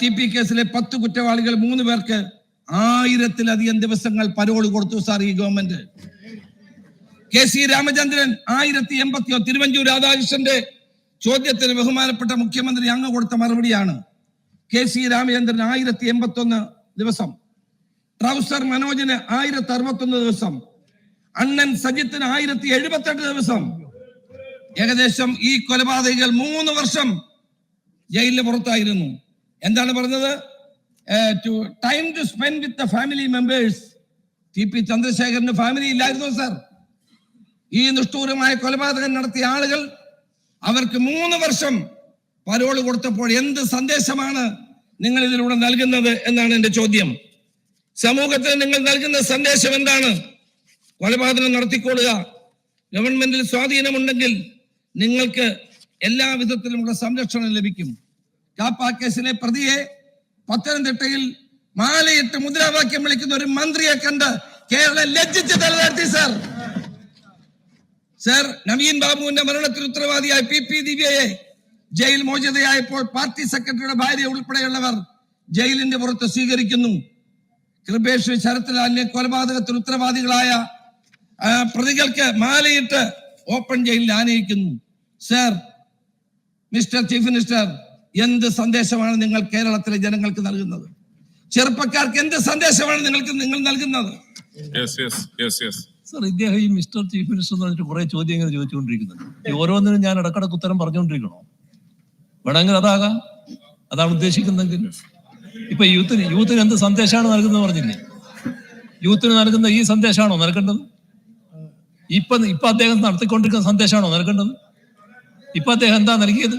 T P കേസിലെ പത്ത് കുറ്റവാളികൾ മൂന്ന് പേർക്ക് ആയിരത്തിലധികം ദിവസങ്ങൾ പരോൾ കൊടുത്തു സാർ ഈ ഗവൺമെന്റ്. കെ സി രാമചന്ദ്രൻ ആയിരത്തി എൺപത്തിയോ തിരുവഞ്ചൂർ രാധാകൃഷ്ണന്റെ ചോദ്യത്തിന് ബഹുമാനപ്പെട്ട മുഖ്യമന്ത്രി അങ്ങ് കൊടുത്ത മറുപടിയാണ്. കെ സി രാമചന്ദ്രൻ ആയിരത്തി എൺപത്തി ഒന്ന് ദിവസം. ട്രൗസർ മനോജിന് ആയിരത്തി അറുപത്തൊന്ന് ദിവസം. അണ്ണൻ സജിത്തിന് ആയിരത്തി എഴുപത്തെട്ട് ദിവസം. ഏകദേശം ഈ കൊലപാതകികൾ മൂന്ന് വർഷം ജയിലിന് പുറത്തായിരുന്നു. എന്താണ് പറഞ്ഞത്? Time to spend with the family members T P Chandrasekharan family ഇല്ലായിരുന്നു സാർ ഈ നിഷ്ഠൂരമായ കൊലപാതകം നടത്തിയ ആളുകൾ അവർക്ക് മൂന്ന് വർഷം പരോൾ കൊടുത്തപ്പോൾ എന്ത് സന്ദേശമാണ് നിങ്ങൾ ഇതിലൂടെ നൽകുന്നത് എന്നാണ് എന്റെ ചോദ്യം. സമൂഹത്തിന് നിങ്ങൾ നൽകുന്ന സന്ദേശം എന്താണ്? കൊലപാതകം നടത്തിക്കൊള്ളുക. ഗവൺമെന്റിൽ സ്വാധീനമുണ്ടെങ്കിൽ നിങ്ങൾക്ക് എല്ലാ വിധത്തിലുമുള്ള സംരക്ഷണം ലഭിക്കും. കാപ്പ കേസിലെ പ്രതിയെ പത്തനംതിട്ടയിൽ മാലയിട്ട് മുദ്രാവാക്യം വിളിക്കുന്ന ഒരു മന്ത്രിയെ കണ്ട് കേരളം ലജ്ജിച്ച് തലതാഴ്ത്തി സർ. സർ നവീൻ ബാബുവിന്റെ മരണത്തിന് ഉത്തരവാദിയായ പി പി ദിവ്യയെ ജയിൽ മോചിതയായപ്പോൾ പാർട്ടി സെക്രട്ടറിയുടെ ഭാര്യ ഉൾപ്പെടെയുള്ളവർ ജയിലിന്റെ പുറത്ത് സ്വീകരിക്കുന്നു. കൃപേഷ് ശരത്ലാലിനെ കൊലപാതകത്തിൽ ഉത്തരവാദികളായ പ്രതികൾക്ക് മാലയിട്ട് ഓപ്പൺ ജയിലിൽ ആനയിക്കുന്നു. സർ മിസ്റ്റർ ചീഫ് മിനിസ്റ്റർ എന്ത് സന്ദേശമാണ് നിങ്ങൾ കേരളത്തിലെ ജനങ്ങൾക്ക് നൽകുന്നത്? ചെറുപ്പക്കാർക്ക് എന്ത് സന്ദേശമാണ് നിങ്ങൾക്ക് നിങ്ങൾ നൽകുന്നത്? Yes, yes, yes, yes. Sir ഇദ്ദേഹം ഈ മിസ്റ്റർ ചീഫ് മിനിസ്റ്റർ എന്ന് പറഞ്ഞിട്ട് കുറെ ചോദ്യങ്ങൾ ചോദിച്ചുകൊണ്ടിരിക്കുന്നുണ്ട്. ഈ ഓരോന്നിനും ഞാൻ ഇടക്കിടക്ക് ഉത്തരം പറഞ്ഞുകൊണ്ടിരിക്കണോ? വേണമെങ്കിൽ അതാകാം. അതാണ് ഉദ്ദേശിക്കുന്നതെങ്കിൽ. ഇപ്പൊ യൂത്തിന് യൂത്തിന് എന്ത് സന്ദേശമാണ് നൽകുന്നത് പറഞ്ഞില്ലേ? യൂത്തിന് നൽകുന്ന ഈ സന്ദേശമാണോ നൽകേണ്ടത്? ഇപ്പൊ ഇപ്പൊ അദ്ദേഹം നടത്തിക്കൊണ്ടിരിക്കുന്ന സന്ദേശമാണോ നൽകേണ്ടത്? ഇപ്പൊ അദ്ദേഹം എന്താ നൽകിയത്?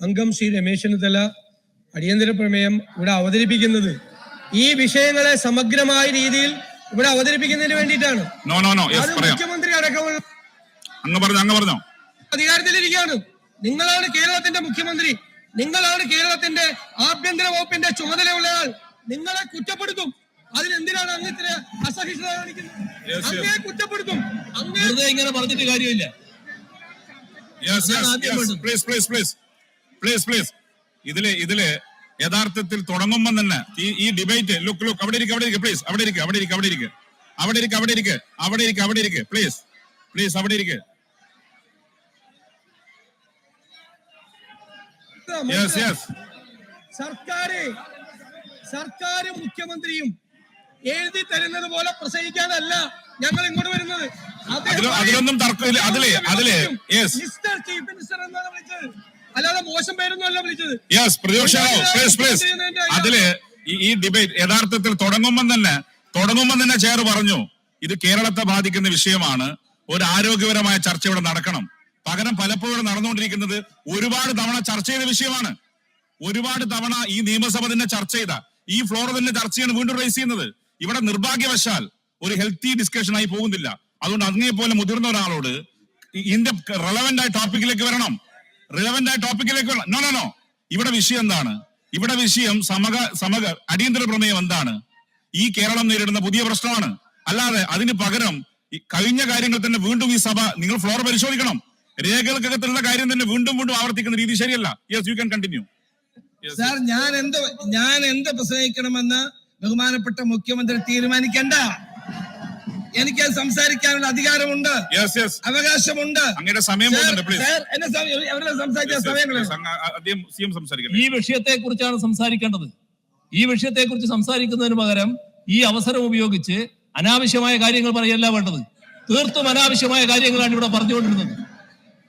അംഗം ശ്രീ രമേശ് ചെന്നിത്തല അടിയന്തര പ്രമേയം ഇവിടെ അവതരിപ്പിക്കുന്നത്. ഈ വിഷയങ്ങളെ സമഗ്രമായ രീതിയിൽ ഇവിടെ അവതരിപ്പിക്കുന്നതിന് വേണ്ടിയിട്ടാണ്. No, no, no. Yes, അത് മുഖ്യമന്ത്രി അടക്കമുള്ള അങ്ങ് പറഞ്ഞു, അങ്ങ് പറഞ്ഞോ. അധികാരത്തിലിരിക്കുകയാണ്. നിങ്ങളാണ് കേരളത്തിന്റെ മുഖ്യമന്ത്രി. നിങ്ങളാണ് കേരളത്തിന്റെ ആഭ്യന്തര വകുപ്പിന്റെ ചുമതലയുള്ള ആൾ നിങ്ങളെ കുറ്റപ്പെടുത്തും. അതിനെന്തിനാണ് അങ്ങ് ഇത്ര അസഹിഷ്ണുത കാണിക്കുന്നത്? Yes, yes. അങ്ങേ കുറ്റപ്പെടുത്തും. അങ്ങേ ഇങ്ങനെ പറഞ്ഞിട്ട് കാര്യമില്ല. Please please. ഇതിൽ ഇതിൽ യഥാർത്ഥത്തിൽ തുടങ്ങുമ്പോൾ തന്നെ ഈ ഈ ഡിബേറ്റ് ലുക്ക് ലുക്ക് അവിടെ ഇരിക്കും അവിടെ ഇരിക്കും പ്ലീസ് അവിടെ ഇരിക്കും അവിടെ ഇരിക്കും അവിടെ ഇരിക്കും. അവിടെ ഇരിക്കും അവിടെ ഇരിക്കും അവിടെ ഇരിക്കും അവിടെ ഇരിക്കും പ്ലീസ് പ്ലീസ് അവിടെ ഇരിക്കും. യെസ് യെസ് സർക്കാര് സർക്കാര് മുഖ്യമന്ത്രിയും എഴുതി തരുന്നത് പോലെ പ്രസംഗിക്കാനല്ല ഞങ്ങൾ ഇങ്ങോട്ട് വരുന്നത്. അതിലൊന്നും തർക്കമില്ല. അതിലേ അതിലേ. മിസ്റ്റർ ചീഫ് മിനിസ്റ്റർ എന്നാണ് വിളിച്ചത്. അല്ലാതെ മോശം പേരൊന്നും അല്ല വിളിച്ചത് യെസ് പ്രതിപക്ഷ പ്ലീസ് പ്ലീസ് അതിൽ ഈ- ഡിബേറ്റ് യഥാർത്ഥത്തിൽ തുടങ്ങുമ്പോൾ തന്നെ തുടങ്ങുമ്പോൾ തന്നെ ചെയർ പറഞ്ഞു ഇത് കേരളത്തെ ബാധിക്കുന്ന വിഷയമാണ്. ഒരു ആരോഗ്യപരമായ ചർച്ച ഇവിടെ നടക്കണം. പകരം പലപ്പോഴും നടന്നുകൊണ്ടിരിക്കുന്നത് ഒരുപാട് തവണ ചർച്ച ചെയ്ത വിഷയമാണ്. ഒരുപാട് തവണ ഈ നിയമസഭ തന്നെ ചർച്ച ചെയ്ത ഈ ഫ്ലോർ തന്നെ ചർച്ചയാണ് വീണ്ടും റേസ് ചെയ്യുന്നത്. ഇവിടെ നിർഭാഗ്യവശാൽ ഒരു ഹെൽത്തി ഡിസ്കഷൻ ആയി പോകുന്നില്ല. അതുകൊണ്ട് അങ്ങേ പോലെ മുതിർന്ന ഒരാളോട് ഇതിന്റെ റെലവെന്റ് ആയ ടോപ്പിക്കിലേക്ക് വരണം. റിലവന്റ് ആയ ടോപ്പിക്കിലേക്കുള്ള നോ നോ നോ ഇവിടെ വിഷയം എന്താണ്? ഇവിടെ വിഷയം സമക സമക അടിയന്തര പ്രമേയം എന്താണ്? ഈ കേരളം നേരിടുന്ന പുതിയ പ്രശ്നമാണ്. അല്ലാതെ അതിന് പകരം കഴിഞ്ഞ കാര്യങ്ങൾ തന്നെ വീണ്ടും ഈ സഭ നിങ്ങൾ ഫ്ലോർ പരിശോധിക്കണം. രേഖകൾക്കകത്തുള്ള കാര്യം തന്നെ വീണ്ടും വീണ്ടും ആവർത്തിക്കുന്ന രീതി ശരിയല്ല. Yes you can continue sir ഞാൻ എന്ത് ഞാൻ എന്ത് പ്രസംഗിക്കണമെന്ന് ബഹുമാനപ്പെട്ട മുഖ്യമന്ത്രി തീരുമാനിക്കണ്ട. എനിക്ക് സംസാരിക്കാനുള്ള അധികാരമുണ്ട്. യെസ് യെസ് അവകാശമുണ്ട്. അങ്ങനെ സമയം ഈ വിഷയത്തെ കുറിച്ചാണ് സംസാരിക്കേണ്ടത്. ഈ വിഷയത്തെ കുറിച്ച് സംസാരിക്കുന്നതിന് പകരം ഈ അവസരം ഉപയോഗിച്ച് അനാവശ്യമായ കാര്യങ്ങൾ പറയല്ല വേണ്ടത്. തീർത്തും അനാവശ്യമായ കാര്യങ്ങളാണ് ഇവിടെ പറഞ്ഞുകൊണ്ടിരുന്നത്.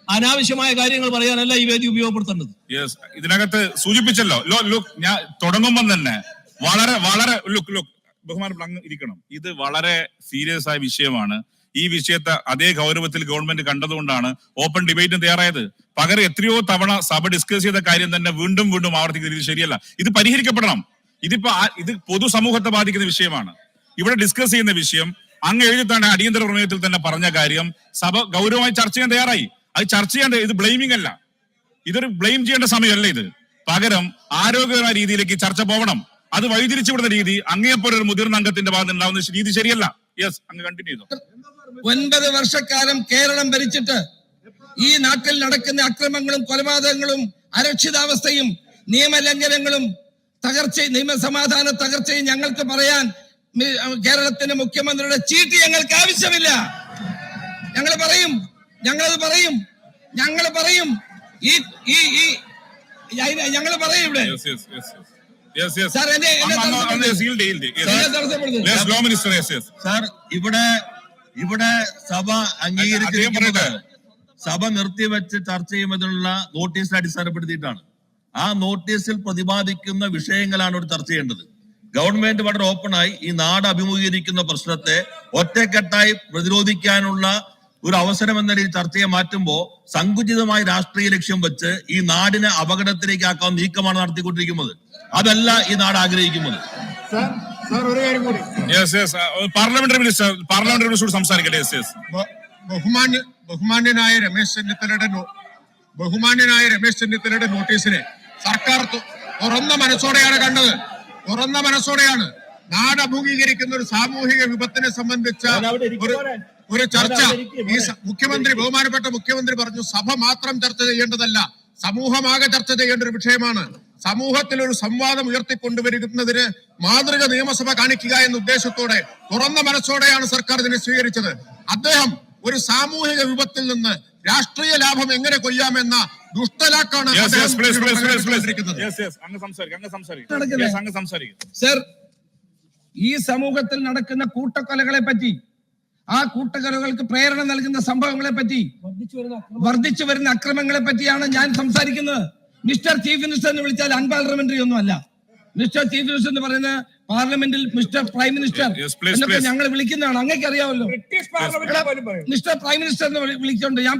അനാവശ്യമായ കാര്യങ്ങൾ പറയാനല്ല ഈ വേദി ഉപയോഗപ്പെടുത്തേണ്ടത്. യെസ് ഇതിനകത്ത് സൂചിപ്പിച്ചല്ലോ. ലോ ലുക്ക് ഞാൻ തുടങ്ങുമ്പോൾ തന്നെ വളരെ വളരെ ലുക്ക് ലുക്ക് ബഹുമാനപ്പെട്ട അങ്ങ് ഇരിക്കണം. ഇത് വളരെ സീരിയസ് ആയ വിഷയമാണ്. ഈ വിഷയത്തെ അതേ ഗൗരവത്തിൽ ഗവൺമെന്റ് കണ്ടതുകൊണ്ടാണ് ഓപ്പൺ ഡിബേറ്റിന് തയ്യാറായത്. പകരം എത്രയോ തവണ സഭ ഡിസ്കസ് ചെയ്ത കാര്യം തന്നെ വീണ്ടും വീണ്ടും ആവർത്തിക്കുന്നത് ശരിയല്ല. ഇത് പരിഹരിക്കപ്പെടണം. ഇതിപ്പോ ഇത് പൊതുസമൂഹത്തെ ബാധിക്കുന്ന വിഷയമാണ്. ഇവിടെ ഡിസ്കസ് ചെയ്യുന്ന വിഷയം അങ്ങ് എഴുതിത്താണ് അടിയന്തര പ്രമേയത്തിൽ തന്നെ പറഞ്ഞ കാര്യം സഭ ഗൗരവമായി ചർച്ച ചെയ്യാൻ തയ്യാറായി. അത് ചർച്ച ചെയ്യേണ്ട ഇത് ബ്ലെയിമിംഗ് അല്ല. ഇതൊരു ബ്ലെയിം ചെയ്യേണ്ട സമയമല്ല ഇത്. പകരം ആരോഗ്യകരമായ രീതിയിലേക്ക് ചർച്ച പോകണം അത് വഴിതിരിച്ചു വിടുന്ന രീതി അങ്ങേപ്പോലെ ഒരു മുതിർന്ന അംഗത്തിന്റെ ഭാഗത്ത് ഉണ്ടാവുന്ന രീതി ശരിയല്ല. യെസ് അങ്ങ് കണ്ടിന്യൂ ചെയ്തു. ഒൻപത് വർഷക്കാലം കേരളം ഭരിച്ചിട്ട് ഈ നാട്ടിൽ നടക്കുന്ന അക്രമങ്ങളും കൊലപാതകങ്ങളും അരക്ഷിതാവസ്ഥയും നിയമലംഘനങ്ങളും തകർച്ച നിയമസമാധാന തകർച്ചയും ഞങ്ങൾക്ക് പറയാൻ കേരളത്തിന്റെ മുഖ്യമന്ത്രിയുടെ ചീട്ട് ഞങ്ങൾക്ക് ആവശ്യമില്ല. ഞങ്ങൾ പറയും ഞങ്ങളത് പറയും ഞങ്ങൾ പറയും. ഈ ഈ ഈ ഞങ്ങൾ പറയും ഇവിടെ. സാർ ഇവിടെ ഇവിടെ സഭ അംഗീകരിച്ചിരിക്കുന്നത് സഭ നിർത്തിവെച്ച് ചർച്ച ചെയ്യുന്നതിനുള്ള നോട്ടീസ് അടിസ്ഥാനപ്പെടുത്തിയിട്ടാണ്. ആ നോട്ടീസിൽ പ്രതിപാദിക്കുന്ന വിഷയങ്ങളാണ് ഇവിടെ ചർച്ച ചെയ്യേണ്ടത്. ഗവൺമെന്റ് വളരെ ഓപ്പണായി ഈ നാട് അഭിമുഖീകരിക്കുന്ന പ്രശ്നത്തെ ഒറ്റക്കെട്ടായി പ്രതിരോധിക്കാനുള്ള ഒരു അവസരം എന്ന രീതിയിൽ ചർച്ചയെ മാറ്റുമ്പോൾ സങ്കുചിതമായ രാഷ്ട്രീയ ലക്ഷ്യം വെച്ച് ഈ നാടിനെ അപകടത്തിലേക്ക് ആക്കാൻ നീക്കമാണ് നടത്തിക്കൊണ്ടിരിക്കുന്നത്. അതല്ല ഈ നാട് ആഗ്രഹിക്കുന്നത്. സാർ സാർ ഒരു കാര്യം yes yes parliamentary minister parliamentary minister സംസാരിക്കട്ടെ. ബഹുമാന്യ ബഹുമാന്യനായ രമേശ് ചെന്നിത്തലയുടെ ബഹുമാന്യനായ രമേശ് ചെന്നിത്തലയുടെ നോട്ടീസിനെ സർക്കാർ തുറന്ന മനസ്സോടെയാണ് കണ്ടത്. തുറന്ന മനസ്സോടെയാണ് നാട് അഭിമുഖീകരിക്കുന്ന ഒരു സാമൂഹിക വിപത്തിനെ സംബന്ധിച്ച ഒരു ചർച്ച. ഈ മുഖ്യമന്ത്രി ബഹുമാനപ്പെട്ട മുഖ്യമന്ത്രി പറഞ്ഞു സഭ മാത്രം ചർച്ച ചെയ്യേണ്ടതല്ല സമൂഹമാകെ ചർച്ച ചെയ്യേണ്ട ഒരു വിഷയമാണ്. സമൂഹത്തിൽ ഒരു സംവാദം ഉയർത്തിക്കൊണ്ടുവരുന്നതിന് മാതൃക നിയമസഭ കാണിക്കുക എന്ന ഉദ്ദേശത്തോടെ തുറന്ന മനസ്സോടെയാണ് സർക്കാർ ഇതിനെ സ്വീകരിച്ചത്. അദ്ദേഹം ഒരു സാമൂഹിക വിപത്തിൽ നിന്ന് രാഷ്ട്രീയ ലാഭം എങ്ങനെ കൊയ്യാമെന്ന ദുഷ്ടലാക്കാണ് സർ ഈ സമൂഹത്തിൽ നടക്കുന്ന കൂട്ടക്കൊലകളെ പറ്റി ആ കൂട്ടക്കൊലകൾക്ക് പ്രേരണ നൽകുന്ന സംഭവങ്ങളെ പറ്റി വർദ്ധിച്ചു വരുന്ന അക്രമങ്ങളെ പറ്റിയാണ് ഞാൻ സംസാരിക്കുന്നത്. മിസ്റ്റർ ചീഫ് മിനിസ്റ്റർ എന്ന് വിളിച്ചാൽ അൺപാർലമെന്ററി ഒന്നുമല്ല മിസ്റ്റർ ചീഫ് മിനിസ്റ്റർ എന്ന് പറയുന്ന പാർലമെന്റിൽ മിസ്റ്റർ പ്രൈം മിനിസ്റ്റർ എന്നൊക്കെ. ഞങ്ങൾ വിളിക്കുന്നതാണ്. അങ്ങേക്ക് അറിയാമല്ലോ മിസ്റ്റർ പ്രൈം മിനിസ്റ്റർ എന്ന് വിളിച്ചോണ്ട് വിളിച്ചുകൊണ്ട് ഞാൻ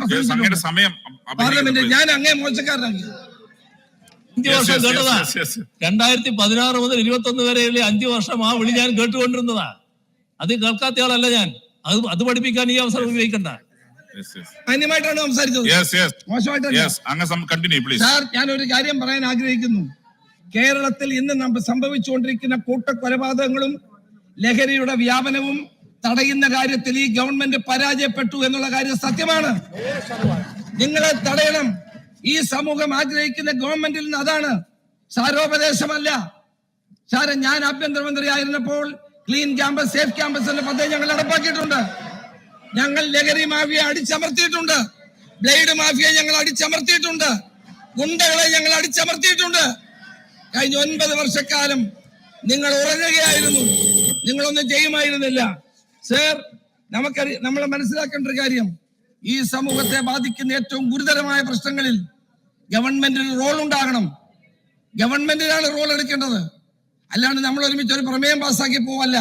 പാർലമെന്റിൽ ഞാൻ അങ്ങേ മോശക്കാരനാണ് അഞ്ചു വർഷം കേട്ടതാ. രണ്ടായിരത്തി പതിനാറ് മുതൽ ഇരുപത്തി ഒന്ന് വരെയുള്ള അഞ്ചു വർഷം ആ വിളി ഞാൻ കേട്ടുകൊണ്ടിരുന്നതാ. അത് കേൾക്കാത്തയാളല്ല ഞാൻ. അത് അത് പഠിപ്പിക്കാൻ ഈ അവസരം ഉപയോഗിക്കണ്ട. Yes, yes. മാന്യമായിട്ടാണ് സംസാരിച്ചത്. മോശമായിട്ടല്ല സാർ ഞാൻ ഒരു കാര്യം പറയാൻ ആഗ്രഹിക്കുന്നു. കേരളത്തിൽ ഇന്ന് നമ്മൾ സംഭവിച്ചുകൊണ്ടിരിക്കുന്ന കൂട്ടക്കൊലപാതകങ്ങളും ലഹരിയുടെ വ്യാപനവും തടയുന്ന കാര്യത്തിൽ ഈ ഗവൺമെന്റ് പരാജയപ്പെട്ടു എന്നുള്ള കാര്യം സത്യമാണ്. നിങ്ങളെ തടയണം. ഈ സമൂഹം ആഗ്രഹിക്കുന്ന ഗവൺമെന്റിൽ നിന്ന് അതാണ്. സാരോപദേശമല്ല. സാറെ ഞാൻ ആഭ്യന്തരമന്ത്രി ആയിരുന്നപ്പോൾ ക്ലീൻ ക്യാമ്പസ് സേഫ് ക്യാമ്പസ് എന്ന പദ്ധതി ഞങ്ങൾ നടപ്പാക്കിയിട്ടുണ്ട്. ഞങ്ങൾ ലഹരി മാഫിയ അടിച്ചമർത്തിയിട്ടുണ്ട്. ബ്ലേഡ് മാഫിയ ഞങ്ങൾ അടിച്ചമർത്തിയിട്ടുണ്ട്. ഗുണ്ടകളെ ഞങ്ങൾ അടിച്ചമർത്തിയിട്ടുണ്ട്. കഴിഞ്ഞ ഒൻപത് വർഷക്കാലം നിങ്ങൾ ഉറങ്ങുകയായിരുന്നു. നിങ്ങളൊന്നും ചെയ്യുമായിരുന്നില്ല. സർ നമുക്കറി നമ്മൾ മനസ്സിലാക്കേണ്ട ഒരു കാര്യം. ഈ സമൂഹത്തെ ബാധിക്കുന്ന ഏറ്റവും ഗുരുതരമായ പ്രശ്നങ്ങളിൽ ഗവൺമെന്റിന് റോൾ ഉണ്ടാകണം. ഗവൺമെന്റിനാണ് റോൾ എടുക്കേണ്ടത്. അല്ലാണ്ട് നമ്മൾ ഒരുമിച്ച് ഒരു പ്രമേയം പാസ്സാക്കി പോവല്ല.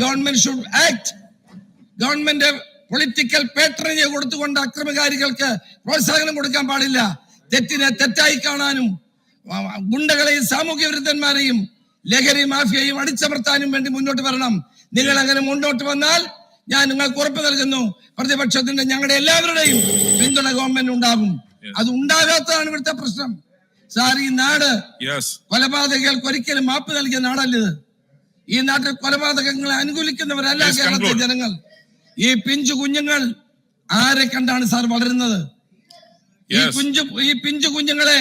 Government should act government political പേട്ടറിനെ കൊടുത്തുകൊണ്ട് അക്രമകാരികൾക്ക് പ്രോത്സാഹനം കൊടുക്കാൻ പാടില്ല. തെറ്റിനെ തെറ്റായി കാണാനും ഗുണ്ടകളെയും സാമൂഹ്യ വിരുദ്ധന്മാരെയും ലഹരി മാഫിയയും അടിച്ചമർത്താനും വേണ്ടി മുന്നോട്ട് വരണം. നിങ്ങൾ അങ്ങനെ മുന്നോട്ട് വന്നാൽ ഞാൻ നിങ്ങൾക്ക് ഉറപ്പ് നൽകുന്നു. പ്രതിപക്ഷത്തിന്റെ ഞങ്ങളുടെ എല്ലാവരുടെയും പിന്തുണ ഗവൺമെന്റ് ഉണ്ടാകും. അത് ഉണ്ടാകാത്തതാണ് ഇവിടുത്തെ പ്രശ്നം. സാർ ഈ നാട് കൊലപാതകങ്ങൾക്ക് ഒരിക്കലും മാപ്പ് നൽകിയ നാടല്ലത് ഈ നാട്ടിൽ കൊലപാതകങ്ങളെ അനുകൂലിക്കുന്നവരല്ല കേരളത്തിലെ ജനങ്ങൾ. ഈ പിഞ്ചു കുഞ്ഞുങ്ങൾ ആരെ കണ്ടാണ് സാർ വളരുന്നത്? ഈ. കുഞ്ചു ഈ പിഞ്ചു കുഞ്ഞുങ്ങളെ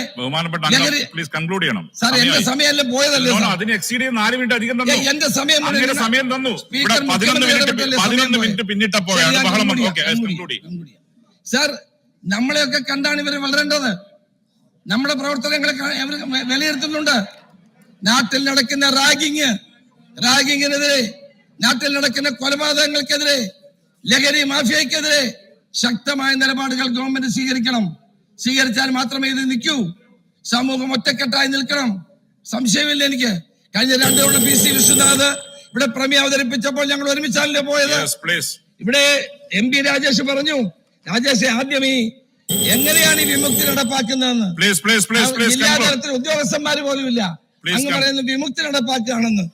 പ്ലീസ് കൺക്ലൂഡ് ചെയ്യണം. സാർ എന്റെ സമയമായി. സമയമല്ലേ പോയതല്ലേ No, no, സാർ? അതിന് എക്സീഡ് നാല് മിനിറ്റ് അധികം തന്നു. ഏ, എന്റെ സമയം മുഴുവൻ അങ്ങനെ സമയം തന്നു. പതിനൊന്ന് മിനിറ്റ് പിന്നിട്ടപ്പോഴാണ്. സാർ നമ്മളെയൊക്കെ കണ്ടാണ് ഇവർ വളരേണ്ടത്. നമ്മുടെ പ്രവർത്തനങ്ങളെ അവർ വിലയിരുത്തുന്നുണ്ട്. നാട്ടിൽ നടക്കുന്ന റാഗിങ് റാഗിങ്ങിനെതിരെ നാട്ടിൽ നടക്കുന്ന കൊലപാതകങ്ങൾക്കെതിരെ ലഹരി മാഫിയക്കെതിരെ ശക്തമായ നിലപാടുകൾ ഗവൺമെന്റ് സ്വീകരിക്കണം. സ്വീകരിച്ചാൽ മാത്രമേ ഇത് നിൽക്കൂ. സമൂഹം ഒറ്റക്കെട്ടായി നിൽക്കണം. സംശയമില്ല എനിക്ക്. കഴിഞ്ഞ രണ്ടു തവണ പി സി വിശ്വനാഥ് ഇവിടെ പ്രമേയം അവതരിപ്പിച്ചപ്പോൾ ഞങ്ങൾ ഒരുമിച്ചാണല്ലോ പോയത്? ഇവിടെ എം പി രാജേഷ് പറഞ്ഞു രാജേഷ് ആദ്യം ഈ എങ്ങനെയാണ് ഈ വിമുക്തി നടപ്പാക്കുന്നതെന്ന്? പ്ലീസ് പ്ലീസ് പ്ലീസ് പ്ലീസ് ജില്ലാ തലത്തിൽ ഉദ്യോഗസ്ഥന്മാര് പോലും ഇല്ല അങ്ങ്. പറയുന്നത് വിമുക്തി നടപ്പാക്കുകയാണെന്ന്.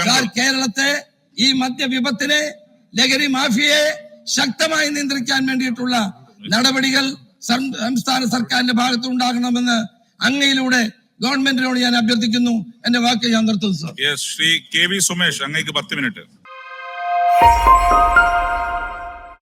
സാർ കേരളത്തെ ഈ മദ്യവിപത്തിനെ ലഹരി മാഫിയെ ശക്തമായി നിയന്ത്രിക്കാൻ വേണ്ടിയിട്ടുള്ള നടപടികൾ സംസ്ഥാന സർക്കാരിന്റെ ഭാഗത്ത് ഉണ്ടാകണമെന്ന് അങ്ങയിലൂടെ ഗവൺമെന്റിനോട് ഞാൻ അഭ്യർത്ഥിക്കുന്നു. എന്റെ വാക്ക് ഞാൻ നിർത്തുന്നു sir. Shri K V Sumesh അങ്ങേക്ക് പത്ത് മിനിറ്റ്.